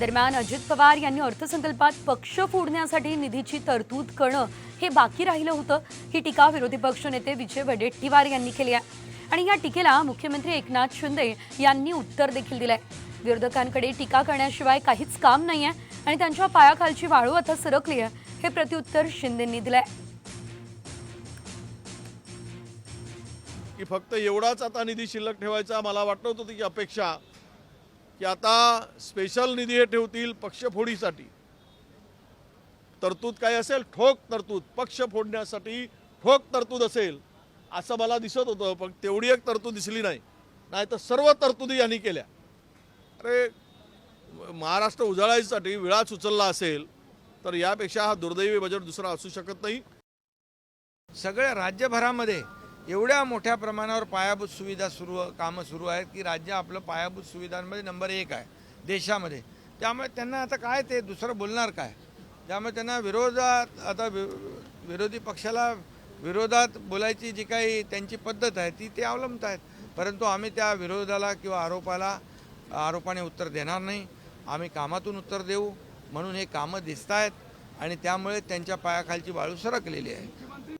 दरम्यान अजित पवार यांनी अर्थसंकल्पात पक्ष फोडण्यासाठी निधीची तरतूद करणं हे बाकी राहिलं होतं. ही टीका विरोधी पक्ष नेते विजय वडेट्टीवार यांनी केली आहे. आणि या टीकेला मुख्यमंत्री एकनाथ शिंदे यांनी उत्तर देखील दिलंय. विरोधकांकडे टीका करण्याशिवाय काहीच काम नाहीये आणि त्यांच्या पायाखालची वाळू आता सरकली आहे हे प्रत्युत्तर शिंदेंनी दिलंय. की फक्त एवढाच आता निधी शिल्लक ठेवायचा मला वाटत होतं की अपेक्षा की आता स्पेशल निधी हे ठेवतील पक्षफोडीसाठी. तरतूद काय असेल? ठोक तरतूद. पक्ष फोडण्यासाठी ठोक तरतूद असेल असं मला दिसत होतं पण तेवढी एक तरतूद दिसली नाही. नाही तर सर्व तरतुदी यांनी केल्या. अरे महाराष्ट्र उजळायसाठी विळा उचलला असेल तर यापेक्षा हा दुर्दैवी बजेट दुसरा असू शकत नाही. सगळ्या राज्यभरामध्ये एवढ्या मोठ्या प्रमाणावर पायाभूत सुविधा सुरू कामं सुरू आहेत की राज्य आपलं पायाभूत सुविधांमध्ये नंबर एक आहे देशामध्ये. त्यामुळे त्यांना आता काय ते दुसरं बोलणार काय? त्यामुळे त्यांना विरोधात आता वि विरोधी पक्षाला विरोधात बोलायची जी काही त्यांची पद्धत आहे ती ते अवलंबत आहेत. परंतु आम्ही त्या विरोधाला किंवा आरोपाला आरोपाने उत्तर देणार नाही. आम्ही कामातून उत्तर देऊ म्हणून हे कामं दिसत आहेत आणि त्यामुळे त्यांच्या पायाखालची वाळू सरकलेली आहे.